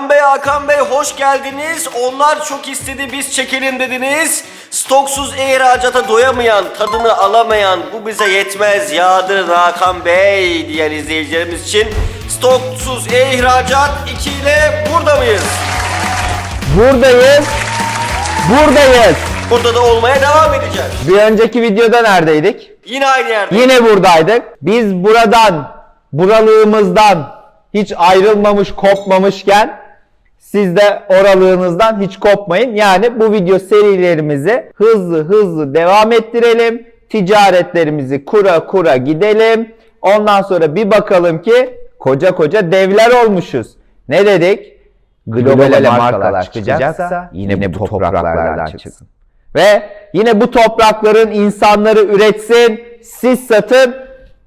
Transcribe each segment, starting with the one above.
Hakan Bey, Hakan Bey hoş geldiniz. Onlar çok istedi biz çekelim dediniz. Stoksuz ihracata doyamayan, tadını alamayan bu bize yetmez yağdırın Hakan Bey diyen izleyicilerimiz için Stoksuz ihracat 2 ile burada mıyız? Buradayız. Buradayız. Burada da olmaya devam edeceğiz. Bir önceki videoda neredeydik? Yine aynı yerde. Yine buradaydık. Biz buradan, buralığımızdan hiç ayrılmamış, kopmamışken siz de oralığınızdan hiç kopmayın. Yani bu video serilerimizi hızlı hızlı devam ettirelim. Ticaretlerimizi kura kura gidelim. Ondan sonra bir bakalım ki koca koca devler olmuşuz. Ne dedik? Globale markalar çıkacaksa yine bu topraklardan çıksın. Ve yine bu toprakların insanları üretsin, siz satın,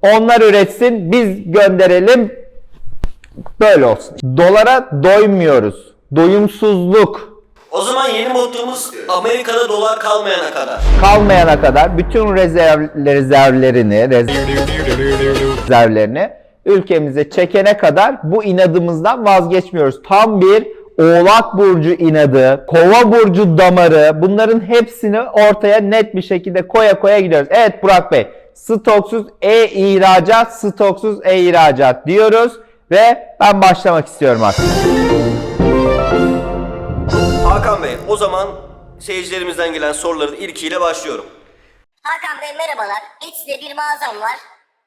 onlar üretsin, biz gönderelim. Böyle olsun. Dolara doymuyoruz. Doyumsuzluk O zaman yeni mottomuz Amerika'da dolar kalmayana kadar. kalmayana kadar bütün rezerv, rezervlerini, rez- rezervlerini ülkemize çekene kadar bu inadımızdan vazgeçmiyoruz. Tam bir Oğlak Burcu inadı, Kova Burcu damarı bunların hepsini ortaya net bir şekilde koya koya gidiyoruz. Evet Burak Bey, stoksuz e-ihracat, stoksuz e-ihracat diyoruz ve ben başlamak istiyorum artık. Hakan Bey o zaman seyircilerimizden gelen soruların ilkiyle başlıyorum. Hakan Bey merhabalar. Etsy'de bir mağazam var.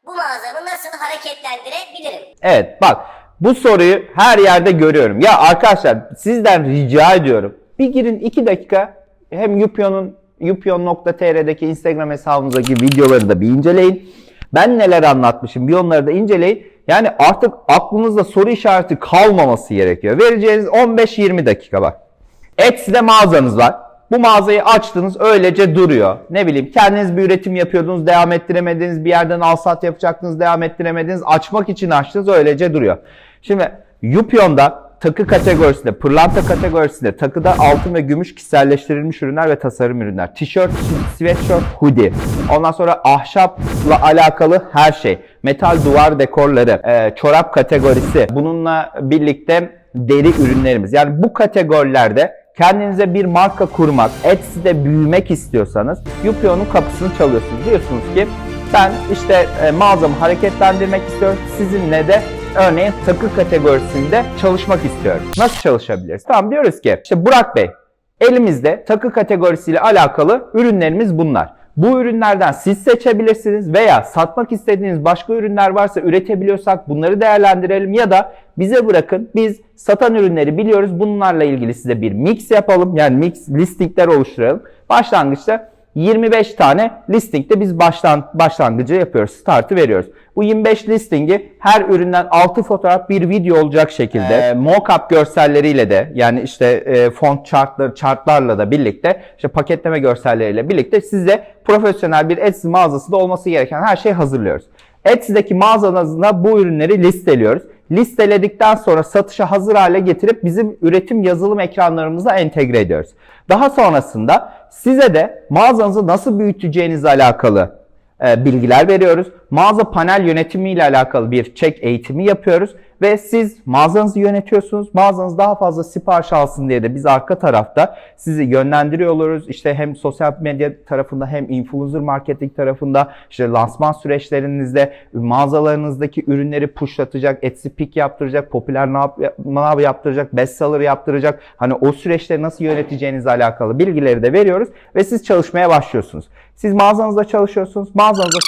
Bu mağazamı nasıl hareketlendirebilirim? Evet bak bu soruyu her yerde görüyorum. Ya arkadaşlar sizden rica ediyorum. Bir girin 2 dakika hem Yupion'un yupion.tr'deki Instagram hesabımızdaki videoları da bir inceleyin. Ben neler anlatmışım bir onları da inceleyin. Yani artık aklınızda soru işareti kalmaması gerekiyor. Vereceğiniz 15-20 dakika bak. Etsy'de mağazanız var. Bu mağazayı açtınız öylece duruyor. Ne bileyim kendiniz bir üretim yapıyordunuz devam ettiremediniz. Bir yerden alsat yapacaktınız devam ettiremediniz. Açmak için açtınız öylece duruyor. Şimdi Yupion'da takı kategorisinde, pırlanta kategorisinde takıda altın ve gümüş kişiselleştirilmiş ürünler ve tasarım ürünler. Tişört, sweatshirt, hoodie. Ondan sonra ahşapla alakalı her şey. Metal duvar dekorları, e, çorap kategorisi. Bununla birlikte deri ürünlerimiz. Yani bu kategorilerde kendinize bir marka kurmak, Etsy'de büyümek istiyorsanız Yupion'un kapısını çalıyorsunuz. Diyorsunuz ki ben işte e, mağazamı hareketlendirmek istiyorum. Sizinle de örneğin takı kategorisinde çalışmak istiyorum. Nasıl çalışabiliriz? Tamam diyoruz ki işte Burak Bey elimizde takı kategorisiyle alakalı ürünlerimiz bunlar. Bu ürünlerden siz seçebilirsiniz veya satmak istediğiniz başka ürünler varsa üretebiliyorsak bunları değerlendirelim ya da bize bırakın biz satan ürünleri biliyoruz bunlarla ilgili size bir mix yapalım yani mix listingler oluşturalım. Başlangıçta 25 tane listingde biz başlan, başlangıcı yapıyoruz. Startı veriyoruz. Bu 25 listingi her üründen 6 fotoğraf bir video olacak şekilde e, mockup görselleriyle de yani işte e, font chartları, chartlarla da birlikte işte paketleme görselleriyle birlikte size profesyonel bir Etsy mağazasında olması gereken her şeyi hazırlıyoruz. Etsy'deki mağazanızda bu ürünleri listeliyoruz. Listeledikten sonra satışa hazır hale getirip bizim üretim yazılım ekranlarımıza entegre ediyoruz. Daha sonrasında size de mağazanızı nasıl büyüteceğinizle alakalı bilgiler veriyoruz. Mağaza panel yönetimi ile alakalı bir check eğitimi yapıyoruz ve siz mağazanızı yönetiyorsunuz. Mağazanız daha fazla sipariş alsın diye de biz arka tarafta sizi yönlendiriyor oluruz. İşte hem sosyal medya tarafında hem influencer marketing tarafında işte lansman süreçlerinizde mağazalarınızdaki ürünleri pushlatacak, Etsy pick yaptıracak, popüler nav yaptıracak, bestseller yaptıracak. Hani o süreçleri nasıl yöneteceğinizle alakalı bilgileri de veriyoruz ve siz çalışmaya başlıyorsunuz. Siz mağazanızda çalışıyorsunuz. Mağazanızda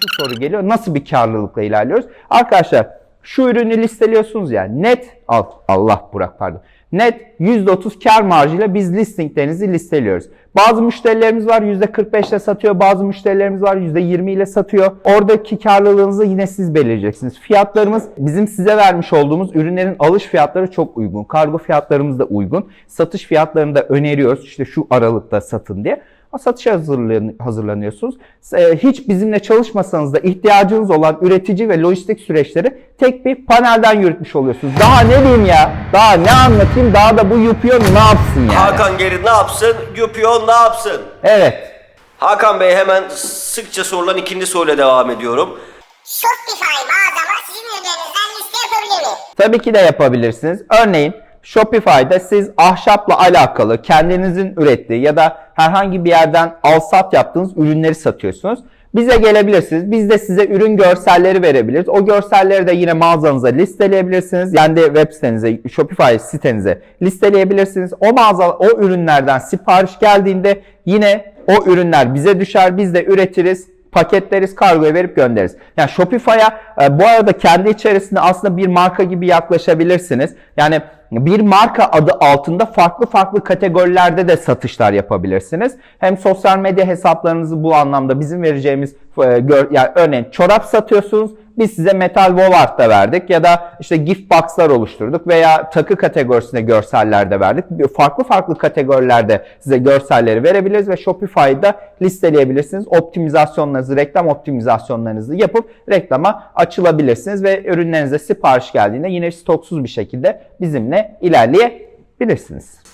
şu soru geliyor. Nasıl bir karlılıkla ilerliyoruz? Arkadaşlar şu ürünü listeliyorsunuz ya net al Allah Burak pardon. Net %30 kar marjıyla biz listinglerinizi listeliyoruz. Bazı müşterilerimiz var %45 ile satıyor. Bazı müşterilerimiz var %20 ile satıyor. Oradaki karlılığınızı yine siz belirleyeceksiniz. Fiyatlarımız bizim size vermiş olduğumuz ürünlerin alış fiyatları çok uygun. Kargo fiyatlarımız da uygun. Satış fiyatlarını da öneriyoruz. İşte şu aralıkta satın diye. O satışa hazırlan- hazırlanıyorsunuz. Ee, Hiç bizimle çalışmasanız da ihtiyacınız olan üretici ve lojistik süreçleri tek bir panelden yürütmüş oluyorsunuz. Daha ne diyeyim ya? Daha ne anlatayım? Daha da bu yapıyor ne yapsın yani? Hakan Geri ne yapsın? Yupion ne yapsın? Evet. Hakan Bey hemen sıkça sorulan ikinci soruyla devam ediyorum. Shopify mağazama sizin ürünlerinizden liste yapabilir miyim? Tabii ki de yapabilirsiniz. Örneğin Shopify'da siz ahşapla alakalı kendinizin ürettiği ya da herhangi bir yerden al sat yaptığınız ürünleri satıyorsunuz. Bize gelebilirsiniz. Biz de size ürün görselleri verebiliriz. O görselleri de yine mağazanıza listeleyebilirsiniz. Yani de web sitenize, Shopify sitenize listeleyebilirsiniz. O mağaza, o ürünlerden sipariş geldiğinde yine o ürünler bize düşer. Biz de üretiriz paketleriz, kargoya verip göndeririz. Yani Shopify'a e, bu arada kendi içerisinde aslında bir marka gibi yaklaşabilirsiniz. Yani bir marka adı altında farklı farklı kategorilerde de satışlar yapabilirsiniz. Hem sosyal medya hesaplarınızı bu anlamda bizim vereceğimiz e, yani örneğin çorap satıyorsunuz. Biz size metal wall art da verdik ya da işte gift box'lar oluşturduk veya takı kategorisinde görseller de verdik. Farklı farklı kategorilerde size görselleri verebiliriz ve Shopify'da listeleyebilirsiniz. Optimizasyonlarınızı, reklam optimizasyonlarınızı yapıp reklama açılabilirsiniz ve ürünlerinize sipariş geldiğinde yine stoksuz bir şekilde bizimle ilerleyebilirsiniz.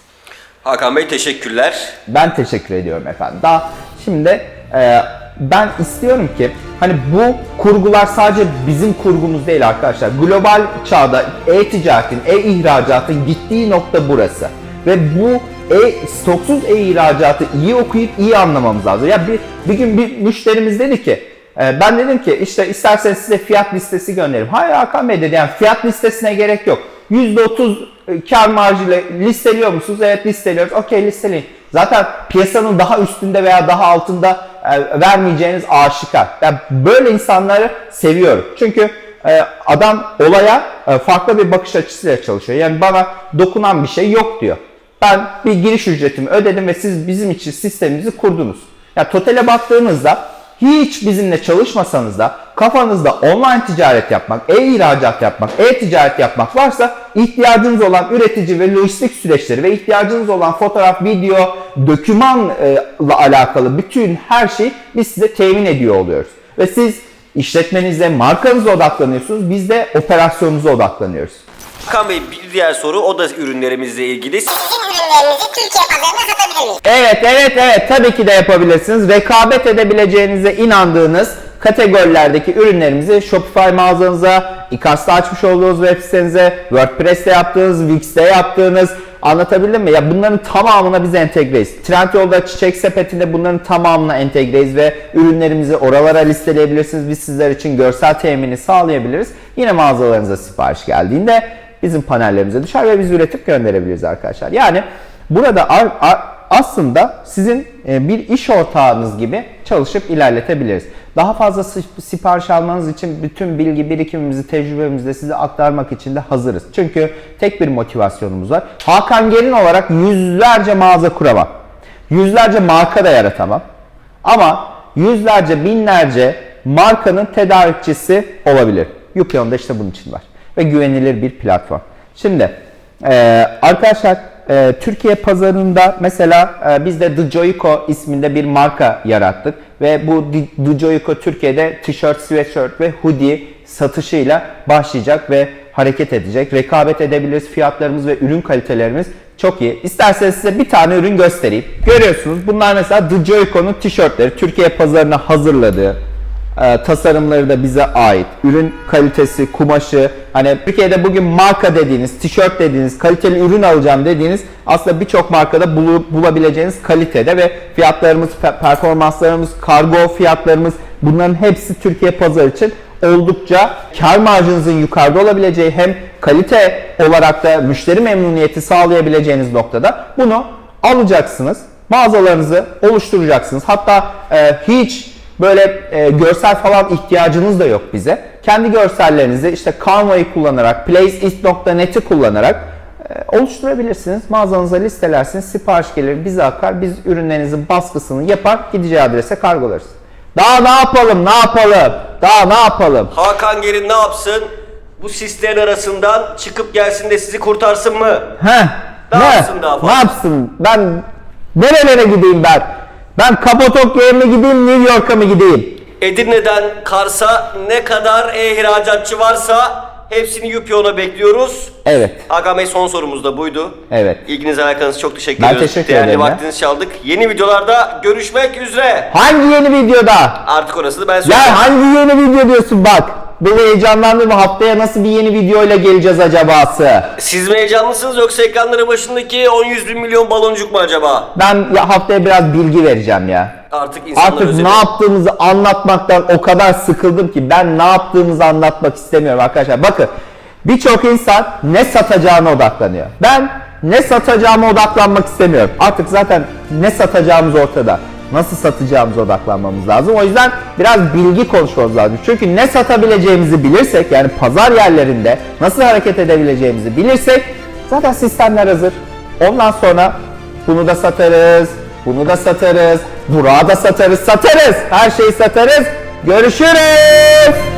Hakan Bey teşekkürler. Ben teşekkür ediyorum efendim. Daha şimdi e, ben istiyorum ki hani bu kurgular sadece bizim kurgumuz değil arkadaşlar. Global çağda e-ticaretin, e-ihracatın gittiği nokta burası. Ve bu e stoksuz e-ihracatı iyi okuyup iyi anlamamız lazım. Ya bir, bir gün bir müşterimiz dedi ki e, ben dedim ki işte isterseniz size fiyat listesi gönderirim. Hayır Hakan Bey dedi yani fiyat listesine gerek yok. %30 kar marjıyla listeliyor musunuz? Evet listeliyoruz. Okey listeleyin. Zaten piyasanın daha üstünde veya daha altında e, vermeyeceğiniz aşikar. Ben böyle insanları seviyorum. Çünkü e, adam olaya e, farklı bir bakış açısıyla çalışıyor. Yani bana dokunan bir şey yok diyor. Ben bir giriş ücretimi ödedim ve siz bizim için sistemimizi kurdunuz. Ya totale baktığınızda hiç bizimle çalışmasanız da kafanızda online ticaret yapmak, e-ihracat yapmak, e-ticaret yapmak varsa ihtiyacınız olan üretici ve lojistik süreçleri ve ihtiyacınız olan fotoğraf, video, dokümanla alakalı bütün her şeyi biz size temin ediyor oluyoruz. Ve siz işletmenize, markanıza odaklanıyorsunuz. Biz de operasyonunuza odaklanıyoruz. Hakan Bey bir diğer soru o da ürünlerimizle ilgili. Sizin ürünlerinizi Türkiye pazarına satabilir miyiz? Evet, evet, evet. Tabii ki de yapabilirsiniz. Rekabet edebileceğinize inandığınız kategorilerdeki ürünlerimizi Shopify mağazanıza, Icas'ta açmış olduğunuz web sitenize, WordPress'te yaptığınız, Wix'te yaptığınız anlatabildim mi? Ya bunların tamamına biz entegreyiz. Trendyol'da çiçek sepetinde bunların tamamına entegreyiz ve ürünlerimizi oralara listeleyebilirsiniz. Biz sizler için görsel temini sağlayabiliriz. Yine mağazalarınıza sipariş geldiğinde bizim panellerimize düşer ve biz üretip gönderebiliriz arkadaşlar. Yani burada ar- ar- aslında sizin e, bir iş ortağınız gibi çalışıp ilerletebiliriz. Daha fazla si- sipariş almanız için bütün bilgi birikimimizi, tecrübemizi de size aktarmak için de hazırız. Çünkü tek bir motivasyonumuz var. Hakan Gelin olarak yüzlerce mağaza kuramam. Yüzlerce marka da yaratamam. Ama yüzlerce, binlerce markanın tedarikçisi olabilir. Yupion da işte bunun için var. Ve güvenilir bir platform. Şimdi e, arkadaşlar e, Türkiye pazarında mesela e, biz de The Joico isminde bir marka yarattık. Ve bu The- Joico Türkiye'de tişört, sweatshirt ve hoodie satışıyla başlayacak ve hareket edecek. Rekabet edebiliriz. Fiyatlarımız ve ürün kalitelerimiz çok iyi. İsterseniz size bir tane ürün göstereyim. Görüyorsunuz bunlar mesela The Joico'nun tişörtleri. Türkiye pazarına hazırladığı e, tasarımları da bize ait. Ürün kalitesi, kumaşı, hani Türkiye'de bugün marka dediğiniz, tişört dediğiniz, kaliteli ürün alacağım dediğiniz aslında birçok markada bulu- bulabileceğiniz kalitede ve fiyatlarımız, pe- performanslarımız, kargo fiyatlarımız bunların hepsi Türkiye pazarı için oldukça kar marjınızın yukarıda olabileceği hem kalite olarak da müşteri memnuniyeti sağlayabileceğiniz noktada bunu alacaksınız. Mağazalarınızı oluşturacaksınız. Hatta e, hiç böyle e, görsel falan ihtiyacınız da yok bize. Kendi görsellerinizi işte Canva'yı kullanarak, Placeist.net'i kullanarak e, oluşturabilirsiniz. Mağazanıza listelersiniz, sipariş gelir, bize akar. Biz ürünlerinizin baskısını yapar, gideceği adrese kargolarız. Daha ne yapalım, ne yapalım? Daha ne yapalım? Hakan Gelin ne yapsın? Bu sislerin arasından çıkıp gelsin de sizi kurtarsın mı? Heh, Ne ne? yapsın daha fazla? Ne yapsın? Ben nerelere gideyim ben? Ben Kapadokya'ya mı gideyim, New York'a mı gideyim? Edirne'den Kars'a ne kadar e-ihracatçı varsa hepsini Yupion'a bekliyoruz. Evet. Bey son sorumuz da buydu. Evet. İlginiz alakanız çok teşekkür Ben ediyoruz. teşekkür Değerli ederim ya. vaktinizi çaldık. Yeni videolarda görüşmek üzere. Hangi yeni videoda? Artık orasını ben söyleyeyim. Ya hangi yeni video diyorsun bak. Dolayı heyecanlandım. Haftaya nasıl bir yeni video ile geleceğiz acabası? Siz mi heyecanlısınız yoksa ekranları başındaki 10-100 bin milyon baloncuk mu acaba? Ben ya haftaya biraz bilgi vereceğim ya. Artık insanlar Artık özledi. ne yaptığımızı anlatmaktan o kadar sıkıldım ki ben ne yaptığımızı anlatmak istemiyorum arkadaşlar. Bakın birçok insan ne satacağına odaklanıyor. Ben ne satacağıma odaklanmak istemiyorum. Artık zaten ne satacağımız ortada. Nasıl satacağımıza odaklanmamız lazım. O yüzden biraz bilgi konuşmamız lazım. Çünkü ne satabileceğimizi bilirsek yani pazar yerlerinde nasıl hareket edebileceğimizi bilirsek zaten sistemler hazır. Ondan sonra bunu da satarız, bunu da satarız, Burak'ı da satarız, satarız. Her şeyi satarız. Görüşürüz.